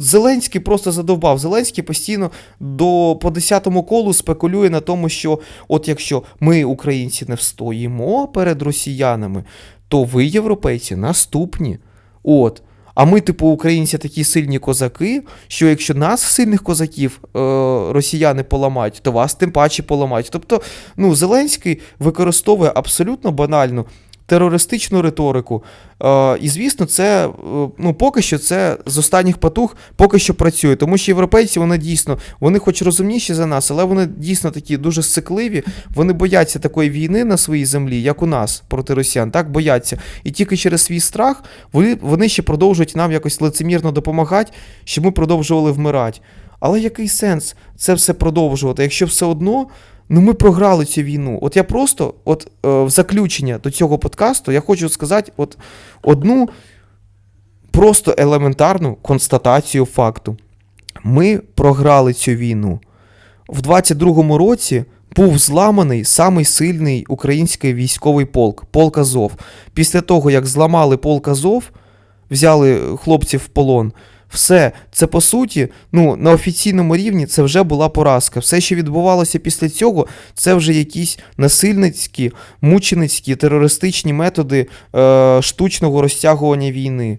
Зеленський просто задовбав. Зеленський постійно до по 10-му колу спекулює на тому, що от якщо ми, українці, не встоїмо перед росіянами, то ви, європейці, наступні. От. А ми, типу, українці такі сильні козаки, що якщо нас, сильних козаків, е, росіяни поламають, то вас тим паче поламають. Тобто, ну, Зеленський використовує абсолютно банальну терористичну риторику. Е, і звісно, це е, ну, поки що це з останніх потуг поки що працює. Тому що європейці вони дійсно, вони хоч розумніші за нас, але вони дійсно такі дуже сикливі. Вони бояться такої війни на своїй землі, як у нас проти росіян. Так бояться. І тільки через свій страх вони, вони ще продовжують нам якось лицемірно допомагати, щоб ми продовжували вмирати. Але який сенс це все продовжувати, якщо все одно ну ми програли цю війну. От я просто, от е, в заключення до цього подкасту, я хочу сказати от одну просто елементарну констатацію факту. Ми програли цю війну. В 22-му році був зламаний самий сильний український військовий полк полк Азов. Після того, як зламали полк Азов, взяли хлопців в полон. Все, це по суті, ну на офіційному рівні це вже була поразка. Все, що відбувалося після цього, це вже якісь насильницькі, мученицькі, терористичні методи е, штучного розтягування війни.